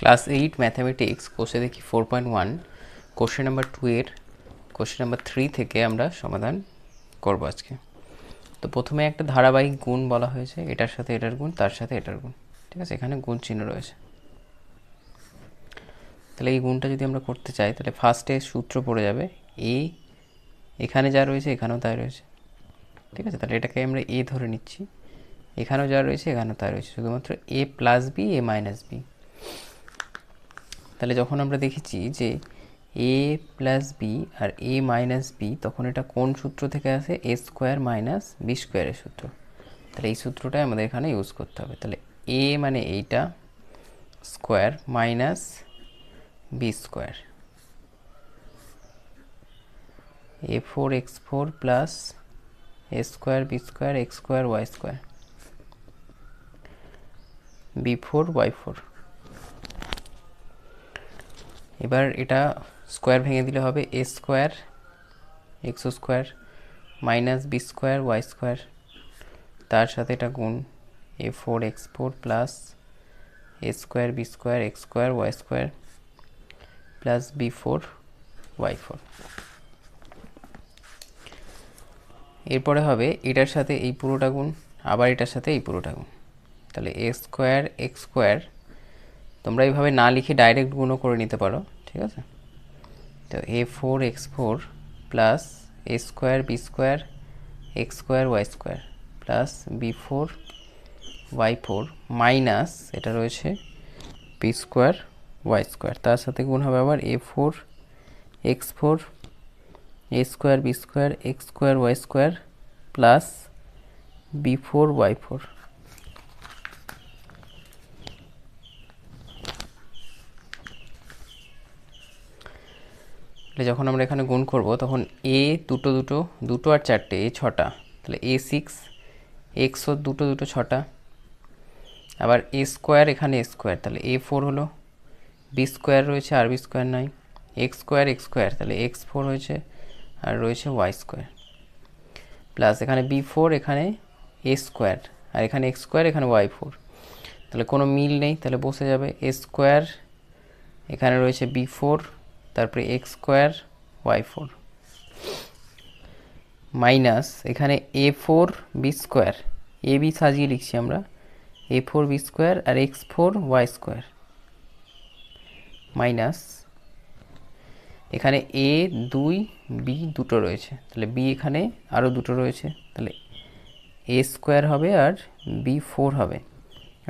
Class eight mathematics কোর্সে দেখি four point one question number two এর কোশ্চেন নাম্বার থ্রি থেকে আমরা সমাধান করব আজকে। তো প্রথমে একটা ধারাবাহিক গুণ বলা হয়েছে, এটার সাথে এটার গুণ, তার সাথে এটার গুণ, ঠিক আছে? এখানে গুণ চিহ্ন রয়েছে। তাহলে এই গুণটা যদি আমরা করতে চাই, তাহলে ফার্স্টে সূত্র পড়ে যাবে এ এখানে যা রয়েছে, এখানেও তাই রয়েছে। ঠিক আছে? তাহলে এটাকে আমরা এ ধরে নিচ্ছি। এখানেও যা রয়েছে, এখানেও তাই রয়েছে। শুধুমাত্র A plus B A minus B তাহলে যখন আমরা দেখেছি যে এ প্লাস বি আর এ মাইনাস বি তখন এটা কোন সূত্র থেকে আসে? এ স্কোয়ার মাইনাস বি স্কোয়ারের সূত্র। তাহলে এই সূত্রটাই আমাদের এখানে ইউজ করতে হবে। তাহলে এ মানে এইটা square minus B square A four X four plus A square B square X square Y square B four Y four এবার এটা স্কোয়ার ভেঙে দিলে হবে A square X square minus B square Y square তার সাথে এটা গুণ A four X four plus A square B square X square Y square plus B four Y four এরপরে হবে এটার সাথে এই পুরোটা গুণ, আবার এটার সাথে এই পুরোটা গুণ। তাহলে এ স্কোয়ার এক্স স্কোয়ার তোমরা এইভাবে না লিখে ডাইরেক্ট গুণও করে নিতে পারো, ঠিক আছে? তো A four X four plus A square B square X square Y square plus B four Y four minus এটা রয়েছে বি স্কোয়ার ওয়াই স্কোয়ার তার সাথে গুণ হবে আবার A four X four A square B square X square Y square plus B four Y four তাহলে যখন আমরা এখানে গুণ করব, তখন এ দুটো দুটো দুটো আর চারটে, এ ছটা। তাহলে এ সিক্স এক্সও দুটো দুটো ছটা। আবার এ স্কোয়ার এখানে এ স্কোয়ার তাহলে এ ফোর হলো। বি স্কোয়ার রয়েছে আর বি স্কোয়ার নয় এক্স স্কোয়ার এক্স স্কোয়ার তাহলে এক্স ফোর হয়েছে আর রয়েছে ওয়াই স্কোয়ার প্লাস এখানে বি ফোর এখানে এ স্কোয়ার আর এখানে এক্স স্কোয়ার এখানে ওয়াই ফোর তাহলে কোনো মিল নেই, তাহলে বসে যাবে। এ স্কোয়ার এখানে রয়েছে বি ফোর তারপরে X square Y four minus এখানে A four B square A B সাজিয়ে লিখছি আমরা। A four B square R X four Y square minus এখানে এ দুই বি দুটো রয়েছে। তাহলে বি এখানে আরও দুটো রয়েছে। তাহলে এ স্কোয়ার হবে আর বি ফোর হবে।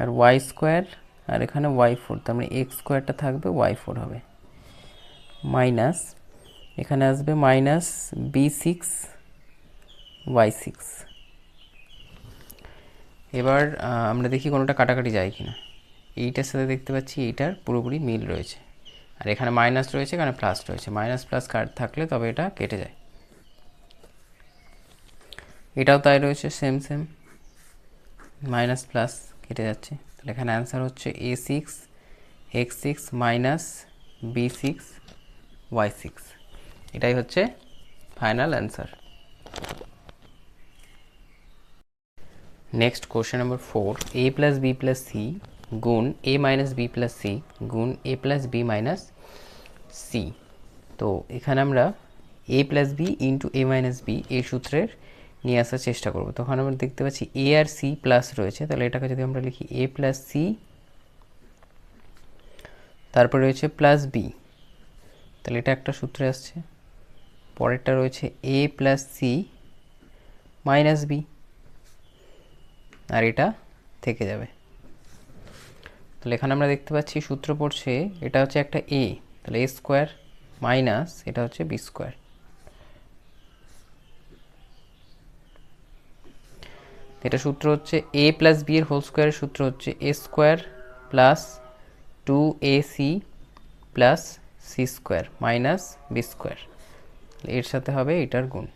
আর ওয়াই স্কোয়ার আর এখানে ওয়াই ফোর তার মানে এক্স স্কোয়ারটা থাকবে ওয়াই ফোর হবে। মাইনাস, এখানে আসবে minus B six, Y six. এবার আমরা দেখি কোনোটা কাটাকাটি যায় কিনা। এইটার সাথে দেখতে পাচ্ছি এইটার পুরোপুরি মিল রয়েছে। আর এখানে মাইনাস রয়েছে, এখানে প্লাস রয়েছে। মাইনাস প্লাস কাট থাকলে তবে এটা কেটে যায়। এটাও তাই রয়েছে সেম সেম মাইনাস প্লাস কেটে যাচ্ছে। তাহলে এখানে অ্যান্সার হচ্ছে A six, X six minus B six. Y six এটাই হচ্ছে final answer next question number four A plus B plus C গুণ A minus B plus C গুণ A plus B minus C তো এখানে আমরা A plus B into A minus B এই সূত্রের নিয়ে আসার চেষ্টা করব। তখন আমরা দেখতে পাচ্ছি এ আর সি প্লাস রয়েছে। তাহলে এটাকে যদি আমরা লিখি এ প্লাস সি তারপরে রয়েছে প্লাস বি তাহলে এটা একটা সূত্রে আসছে। পরেরটা রয়েছে A plus C minus B আর এটা থেকে যাবে। তাহলে এখানে আমরা দেখতে পাচ্ছি সূত্র পড়ছে এটা হচ্ছে একটা এ তাহলে এ স্কোয়ার মাইনাস এটা হচ্ছে বি স্কোয়ার এটা সূত্র হচ্ছে এ প্লাস বি এর হোল স্কোয়ারের সূত্র হচ্ছে A square plus two A C plus C square minus B square. এর সাথে হবে এটার গুণ।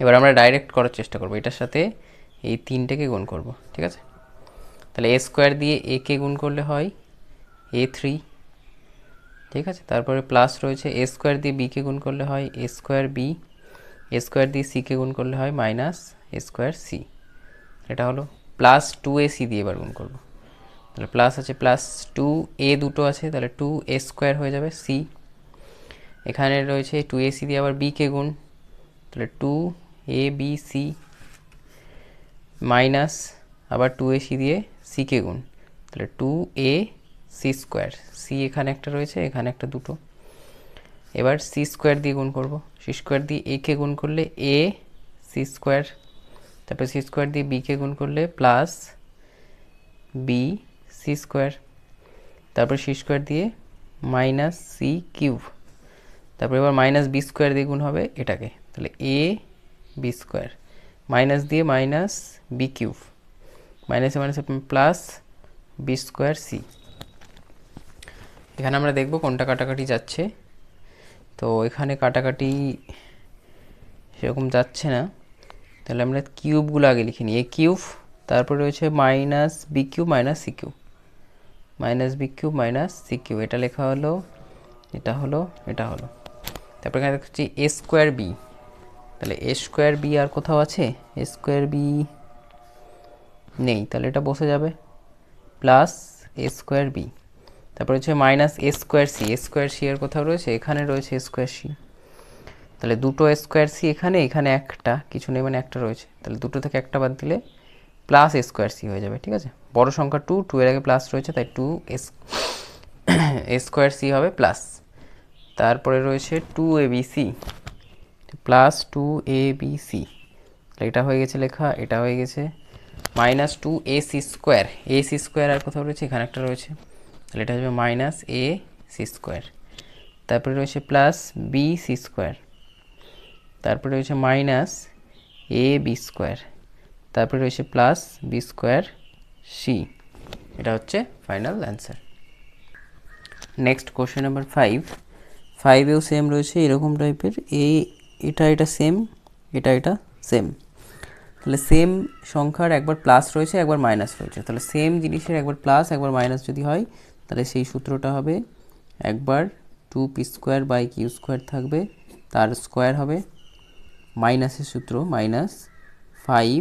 এবার আমরা ডাইরেক্ট করার চেষ্টা করব, এটার সাথে এই তিনটেকে গুণ করব, ঠিক আছে? তাহলে এ স্কোয়ার দিয়ে এ কে গুণ করলে হয়? এ থ্রি, ঠিক আছে? তারপরে প্লাস রয়েছে, এ স্কোয়ার দিয়ে বিকে গুণ করলে হয়? A square B, A square দিয়ে সিকে গুণ করলে হয়? Minus A square C. এটা হলো প্লাস টু এ সি দিয়ে এবার গুণ করব। তাহলে প্লাস আছে প্লাস টু এ দুটো আছে, তাহলে টু এ স্কোয়ার হয়ে যাবে সি এখানে রয়েছে টু এ সি দিয়ে আবার বি কে গুণ, তাহলে two A B C minus আবার টু এ সি দিয়ে সি কে গুণ, তাহলে two A C square C এখানে একটা রয়েছে, এখানে একটা দুটো। এবার সি স্কোয়ার দিয়ে গুণ করব। সি স্কোয়ার দিয়ে এ কে গুণ করলে এ সি স্কোয়ার তারপরে সি স্কোয়ার দিয়ে বি কে গুণ করলে প্লাস বি সি স্কোয়ার তারপর সি স্কোয়ার দিয়ে মাইনাস সি কিউব তারপর এবার মাইনাস বি স্কোয়ার দিয়ে গুণ হবে এটাকে, তাহলে এ বি স্কোয়ার মাইনাস দিয়ে মাইনাস বি কিউব মাইনাসে মাইনাসে প্লাস বি স্কোয়ার সি এখানে আমরা দেখব কোনটা কাটাকাটি যাচ্ছে, তো এখানে কাটাকাটি সেরকম যাচ্ছে না, তাহলে আমরা কিউবগুলো আগে লিখে নিই এ কিউব তারপরে রয়েছে minus B cube minus C cube minus B cube minus C cube এটা লেখা হলো, এটা হলো এটা হলো। তারপর এখানে দেখছি এ স্কোয়ার বি তাহলে এ স্কোয়ার বি আর কোথাও আছে? এ স্কোয়ার বি নেই, তাহলে এটা বসে যাবে। প্লাস এ স্কোয়ার বি তারপরে হচ্ছে minus A square C A square C এর কোথাও রয়েছে? এখানে রয়েছে স্কোয়ার সি তাহলে দুটো স্কোয়ার সি এখানে এখানে একটা, কিছু নেই মানে একটা রয়েছে। তাহলে দুটো থেকে একটা বাদ দিলে প্লাস স্কোয়ার সি হয়ে যাবে, ঠিক আছে? বড় সংখ্যা টু টু এর আগে প্লাস রয়েছে, তাই টু এস স্কোয়ার সি হবে প্লাস তারপরে রয়েছে two A B C plus two A B C এটা হয়ে গেছে লেখা, এটা হয়ে গেছে minus two A C square A C square আর কোথাও রয়েছে? এখানে একটা রয়েছে। তাহলে এটা হবে মাইনাস এ সি স্কোয়ার তারপরে রয়েছে প্লাস বি সি স্কোয়ার তারপরে রয়েছে মাইনাস এ বি স্কোয়ার তারপরে রয়েছে প্লাস বি স্কোয়ার সি এটা হচ্ছে final answer next question number five ফাইভেও same রয়েছে, এরকম টাইপের এই এটা এটা সেম এটা এটা সেম তাহলে সেম সংখ্যার একবার প্লাস রয়েছে, একবার মাইনাস রয়েছে। তাহলে সেম জিনিসের একবার প্লাস একবার মাইনাস যদি হয়, তাহলে সেই সূত্রটা হবে একবার two P square by Q square থাকবে। তার স্কোয়ার হবে মাইনাসের সূত্র minus five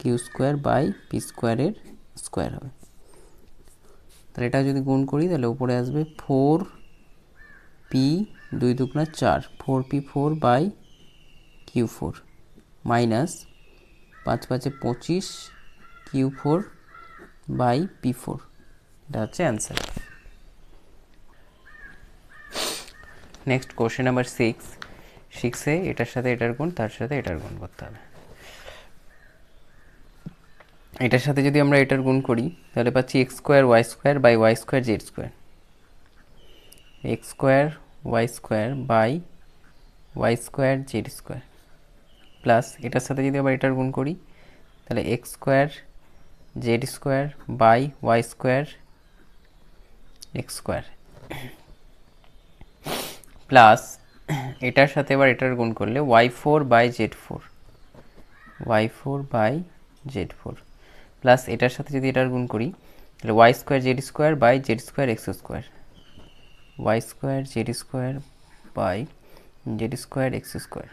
Q square by P স্কোয়ারের স্কোয়ার হবে। তাহলে এটা যদি গুণ করি, তাহলে উপরে আসবে ফোর পি দুই দুগুণা চার, four P four by Q four minus পাঁচ পাঁচে পঁচিশ Q four by P four. এটা হচ্ছে answer. Next question number six. সিক্সে এটার সাথে এটার গুণ, তার সাথে এটার গুণ করতে হবে। এটার সাথে যদি আমরা এটার গুণ করি, তাহলে পাচ্ছি X square Y square by Y square Z square X square Y square by Y square Z square plus এটার সাথে যদি আবার এটার গুণ করি, তাহলে X square Z square by Y square X square plus এটার সাথে এবার এটার গুণ করলে Y four by Z four Y four by Z four plus এটার সাথে যদি এটার গুণ করি, তাহলে Y square Z square by Z square X square Y square Z square by Z square X square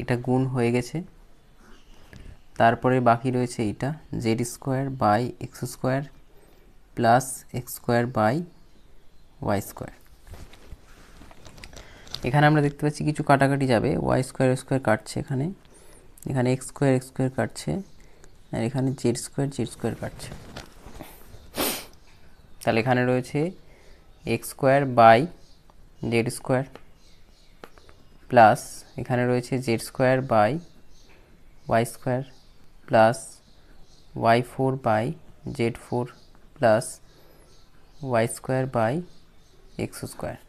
এটা গুণ হয়ে গেছে। তারপরে বাকি রয়েছে এইটা Z square by X square plus X square by Y square এখানে আমরা দেখতে পাচ্ছি কিছু কাটাকাটি যাবে। ওয়াই স্কোয়ার স্কোয়ার কাটছে এখানে। এখানে এক্স স্কোয়ার এক্স স্কোয়ার কাটছে। আর এখানে জেড স্কোয়ার জেড স্কোয়ার কাটছে। তাহলে এখানে রয়েছে X square by Z square plus এখানে রয়েছে Z square by Y square plus Y four by Z four plus Y square by X square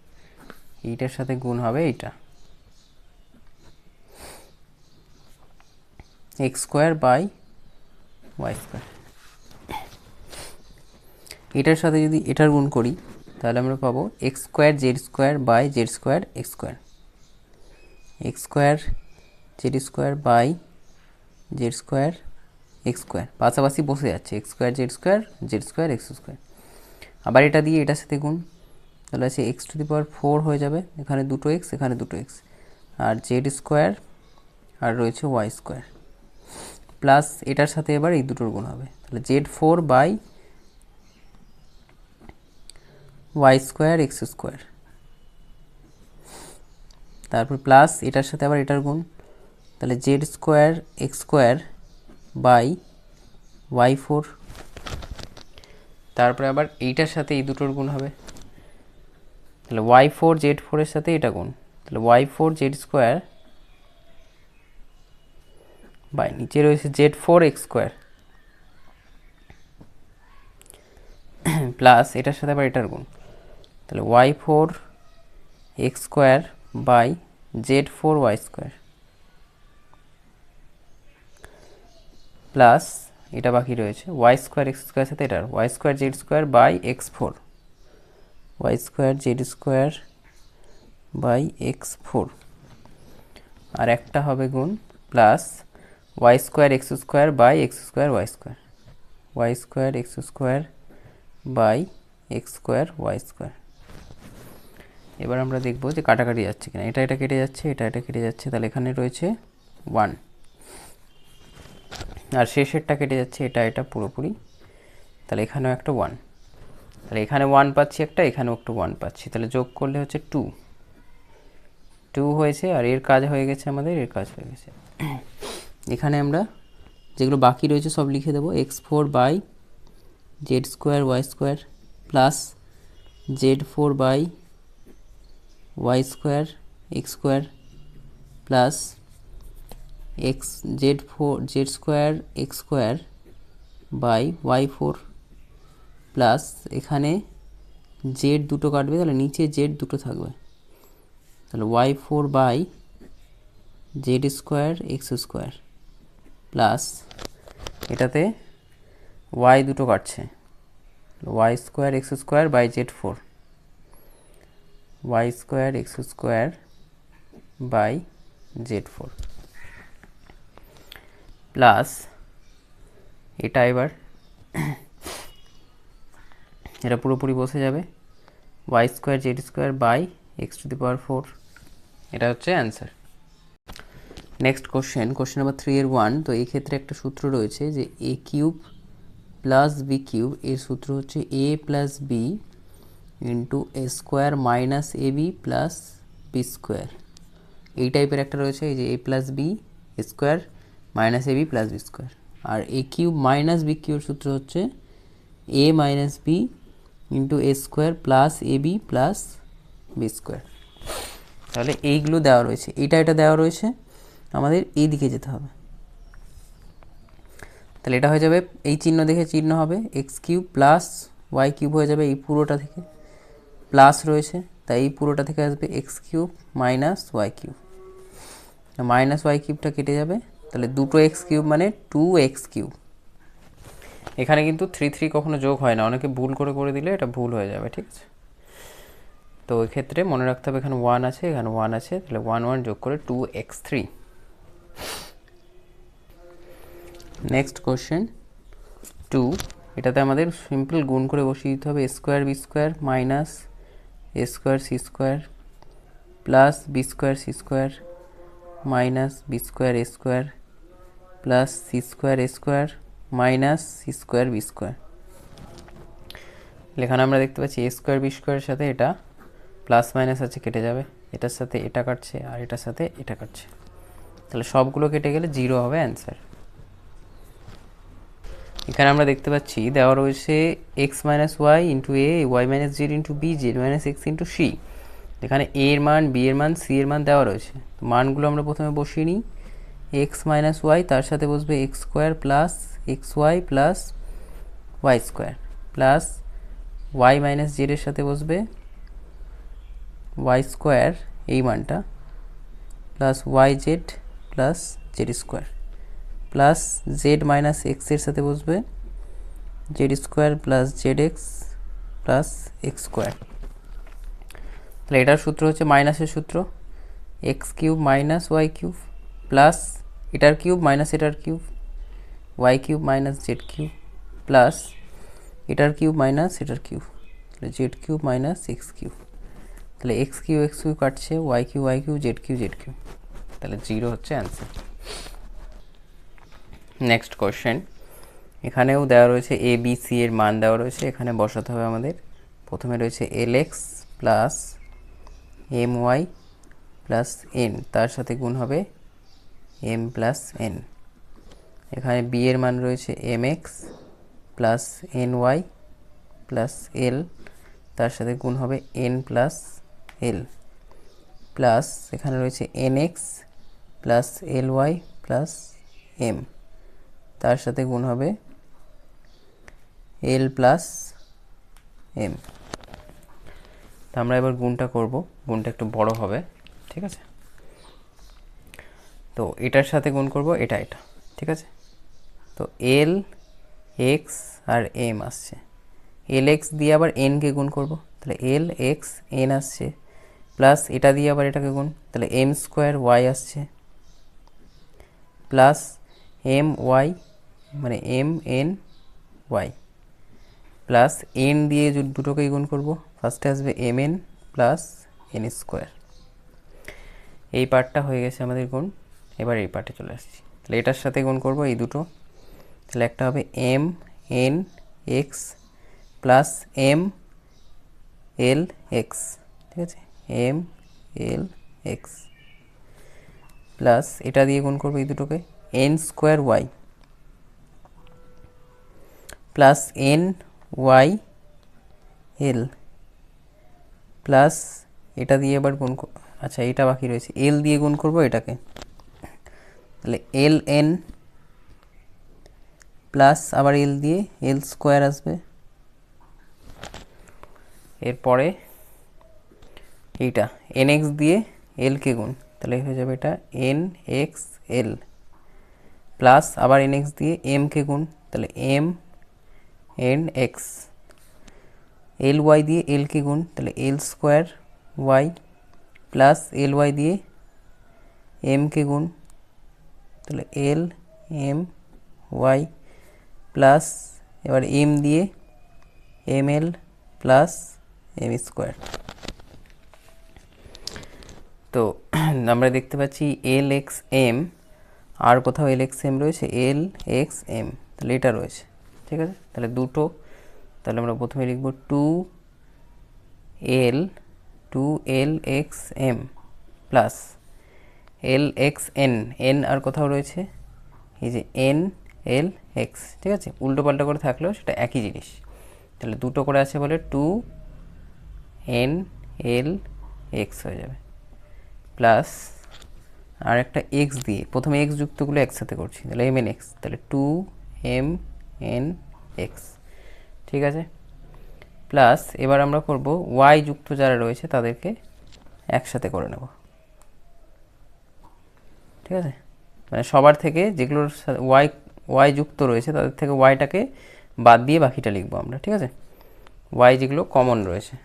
এইটার সাথে গুণ হবে এইটা। X square by Y square এটার সাথে যদি এটার গুণ করি, তাহলে আমরা পাবো X square Z square by Z square X square X square Z square by Z square X square পাশাপাশি বসে যাচ্ছে। X square Z square Z square X square আবার এটা দিয়ে এটার সাথে গুণ। তাহলে আছে X to the power four হয়ে যাবে। এখানে দুটো এক্স এখানে দুটো এক্স আর জেড স্কোয়ার আর রয়েছে ওয়াই স্কোয়ার প্লাস এটার সাথে এবার এই দুটোর গুণ হবে। তাহলে Z four by Y square X square তারপর প্লাস এটার সাথে আবার এটার গুণ। তাহলে Z square X square by Y four তারপরে আবার এইটার সাথে এই দুটোর গুণ হবে। তাহলে ওয়াই ফোর জেড ফোরের সাথে এটা গুণ। তাহলে Y four Z square by নিচে রয়েছে Z four X square plus এটার সাথে আবার এটার গুণ। তাহলে Y four X square by Z four Y square plus এটা বাকি রয়েছে ওয়াই স্কোয়ার এক্স স্কোয়ার সাথে এটার। Y square Z square by X four Y square Z square by X four আর একটা হবে গুণ plus Y square X square by X square Y square Y square X square by X square Y square এবার আমরা দেখব যে কাটাকাটি যাচ্ছে কিনা। এটা এটা কেটে যাচ্ছে, এটা এটা কেটে যাচ্ছে, তাহলে এখানে রয়েছে ওয়ান আর শেষেরটা কেটে যাচ্ছে, এটা এটা পুরোপুরি। তাহলে এখানেও একটা ওয়ান তাহলে এখানে ওয়ান পাচ্ছি একটা, এখানেও একটু ওয়ান পাচ্ছি। তাহলে যোগ করলে হচ্ছে টু টু হয়েছে আর এর কাজ হয়ে গেছে আমাদের, এর কাজ হয়ে গেছে। এখানে আমরা যেগুলো বাকি রয়েছে সব লিখে দেবো। X four by Z square Y square plus Z four by Y square X square plus X Z four Z square X square by Y four plus এখানে জেড দুটো কাটবে, তাহলে নিচে জেড দুটো থাকবে। তাহলে Y four by Z square X square plus এটাতে Y দুটো কাটছে। Y square X square by Z four Y square X square by Z four plus এটা এবার এটা পুরোপুরি বসে যাবে। Y square Z square by X to the power four এটা হচ্ছে answer next question question number three এর one তো এই ক্ষেত্রে একটা সূত্র রয়েছে যে A cube plus B cube এর সূত্র হচ্ছে A plus B into A square minus A B plus B square এই টাইপের একটা রয়েছে, এই যে A plus B square minus A B plus B square R A cube minus B কিউর সূত্র হচ্ছে A minus B into A square plus A B plus B square তাহলে এইগুলো দেওয়া রয়েছে। এটা এটা দেওয়া রয়েছে। আমাদের এই দিকে যেতে হবে। তাহলে এটা হয়ে যাবে, এই চিহ্ন দেখে চিহ্ন হবে। X cube plus Y cube হয়ে যাবে এই পুরোটা থেকে। প্লাস রয়েছে, তাই এই পুরোটা থেকে আসবে X cube minus Y cube. Minus Y কিউবটা কেটে যাবে। তাহলে দুটো এক্স কিউব মানে টু এক্স কিউব। এখানে কিন্তু থ্রি থ্রি কখনো যোগ হয় না। অনেকে ভুল করে করে দিলে এটা ভুল হয়ে যাবে, ঠিক আছে? তো এক্ষেত্রে মনে রাখতে হবে এখানে ওয়ান আছে, এখানে ওয়ান আছে, তাহলে ওয়ান ওয়ান যোগ করে two X three next question two এটাতে আমাদের সিম্পল গুণ করে বসিয়ে দিতে হবে square B square minus A square C square plus B square C square minus B square A square plus C square A square minus square B square. এখানে আমরা দেখতে পাচ্ছি এ স্কোয়ার বি স্কোয়ারের সাথে এটা প্লাস মাইনাস আছে, কেটে যাবে। এটার সাথে এটা কাটছে আর এটার সাথে এটা কাটছে। তাহলে সবগুলো কেটে গেলে জিরো হবে অ্যান্সার। এখানে আমরা দেখতে পাচ্ছি দেওয়া রয়েছে X minus Y into A, Y minus Z into B, Z minus X into C. এখানে এ এর মান, বি এর মান, সি এর মান দেওয়া রয়েছে। মানগুলো আমরা প্রথমে বসিয়ে নিই। এক্স মাইনাস ওয়াই তার সাথে বসবে X square plus X Y plus Y square plus Y minus জেডের সাথে বসবে। ওয়াই স্কোয়ার এই মানটা plus Y Z plus Z square plus Z minus এক্সের সাথে বসবে। Z square plus Z X plus X square তাহলে এটার সূত্র হচ্ছে মাইনাসের সূত্র। X cube minus Y cube plus এটার কিউব মাইনাস এটার cube Y cube minus Z cube plus এটার কিউব মাইনাস এটার কিউব তাহলে Z cube minus X cube তাহলে এক্স কিউ এক্স কিউ কাটছে Y cube Y cube Z cube Z cube তাহলে zero হচ্ছে answer next question এখানেও দেওয়া রয়েছে এ বি সি এর মান দেওয়া রয়েছে। এখানে বসাতে হবে আমাদের। প্রথমে রয়েছে L X plus M Y plus N তার সাথে গুণ হবে এম প্লাস এন এখানে বি এর মান রয়েছে M X plus N Y plus L তার সাথে গুণ হবে এন প্লাস এল প্লাস এখানে রয়েছে N X plus L Y plus M তার সাথে গুণ হবে এল প্লাস এম তো আমরা এবার গুণটা করব, গুণটা একটু বড় হবে, ঠিক আছে? তো এটার সাথে গুণ করব, এটা এটা, ঠিক আছে? তো এল এক্স আর এম আসছে। এল এক্স দিয়ে আবার এনকে গুণ করব। তাহলে এল এক্স এন আসছে। প্লাস এটা দিয়ে আবার এটাকে গুণ। তাহলে এম স্কোয়ার ওয়াই আসছে। প্লাস এম ওয়াই মানে M N Y plus N দিয়ে দুটোকেই গুণ করব। ফার্স্টে আসবে M N plus N square এই পার্টটা হয়ে গেছে আমাদের গুণ। এবার এই পার্টে চলে আসছি। তাহলে এটার সাথে গুণ করব এই দুটো। তাহলে একটা হবে M N X plus M L X ঠিক আছে? এম এল এক্স প্লাস এটা দিয়ে গুণ করব এই দুটোকে N square Y plus N Y L plus এটা দিয়ে এবার গুণ আচ্ছা এটা বাকি রয়েছে। এল দিয়ে গুণ করব এটাকে। তাহলে এল এন প্লাস আবার এল দিয়ে এল স্কোয়ার আসবে। এরপরে এইটা এন এক্স দিয়ে এলকে গুণ, তাহলে হয়ে যাবে এটা এন এক্স এল প্লাস আবার এন এক্স দিয়ে এমকে গুণ, তাহলে M N X L Y দিয়ে এলকে গুণ, তাহলে L square Y plus L Y দিয়ে এমকে গুণ, তাহলে এল এম ওয়াই প্লাস এবার এম দিয়ে M L plus M square তো, আমরা দেখতে পাচ্ছি এল এক্স এম আর কোথাও এল এক্স এম রয়েছে? এল এক্স এম তাহলে এটা রয়েছে, ঠিক আছে? তাহলে দুটো, তাহলে আমরা প্রথমে লিখব two L two L X M plus L X N N আর কোথাও রয়েছে? এই যে এন এল এক্স ঠিক আছে? উল্টো পাল্টা করে থাকলেও সেটা একই জিনিস। তাহলে দুটো করে আছে বলে টু এন এল এক্স হয়ে যাবে। প্লাস আর একটা এক্স দিয়ে, প্রথমে এক্স যুক্তগুলো একসাথে করছি, তাহলে এম এন এক্স তাহলে টু এম এন এক্স ঠিক আছে? প্লাস এবার আমরা করব ওয়াই যুক্ত যারা রয়েছে তাদেরকে একসাথে করে নেব। ঠিক আছে? মানে সবার থেকে যেগুলোর ওয়াই ওয়াই যুক্ত রয়েছে, তাদের থেকে ওয়াইটাকে বাদ দিয়ে বাকিটা লিখব আমরা, ঠিক আছে? ওয়াই যেগুলো কমন রয়েছে।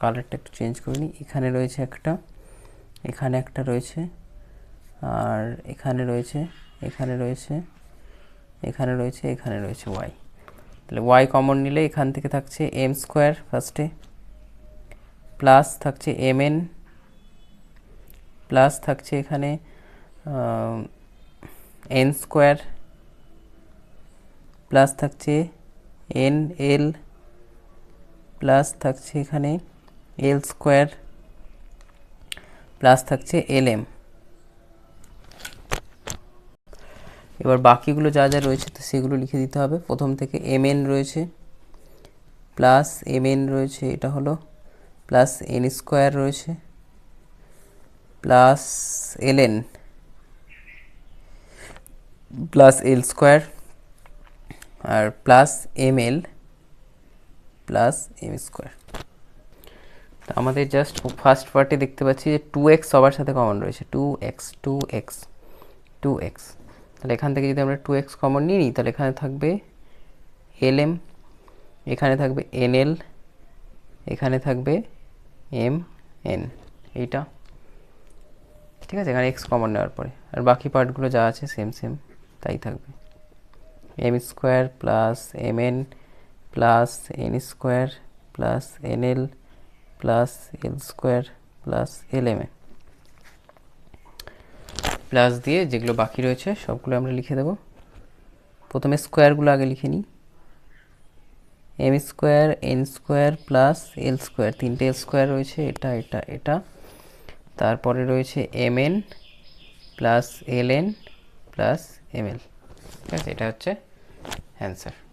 কালারটা একটু চেঞ্জ করে নিই। এখানে রয়েছে একটা, এখানে একটা রয়েছে, আর এখানে রয়েছে এখানে রয়েছে এখানে রয়েছে এখানে রয়েছে ওয়াই তাহলে ওয়াই কমন নিলে এখান থেকে থাকছে এম স্কোয়ার ফার্স্টে প্লাস থাকছে এম এন প্লাস থাকছে এখানে এন স্কোয়ার প্লাস থাকছে এন এল প্লাস থাকছে এখানে এল স্কোয়ার প্লাস থাকছে এল এম। এবার বাকিগুলো যা যা রয়েছে তো সেগুলো লিখে দিতে হবে। প্রথম থেকে এম রয়েছে, প্লাস এম রয়েছে, এটা হলো প্লাস এন স্কোয়ার রয়েছে, plus L N, plus L square. আর plus M L plus M square তো আমাদের জাস্ট ফার্স্ট পার্টে দেখতে পাচ্ছি যে টু এক্স সবার সাথে কমন রয়েছে। Two X two X two X তাহলে এখান থেকে যদি আমরা টু এক্স কমন নিই নিই, তাহলে এখানে থাকবে এল এম এখানে থাকবে এন এল এখানে থাকবে এম এন এইটা। ঠিক আছে? এখানে এক্স কমন নেওয়ার পরে। আর বাকি পার্টগুলো যা আছে সেম সেম তাই থাকবে। M square plus M N plus N square plus N L plus L square plus L M এ প্লাস দিয়ে যেগুলো বাকি রয়েছে, সবগুলো আমরা লিখে দেব। প্রথমে স্কোয়ারগুলো আগে লিখে নিই। M square N square plus L square তিনটে এল স্কোয়ার রয়েছে, এটা এটা এটা। তারপরে রয়েছে M N plus L N plus M L ঠিক আছে, এটা হচ্ছে অ্যান্সার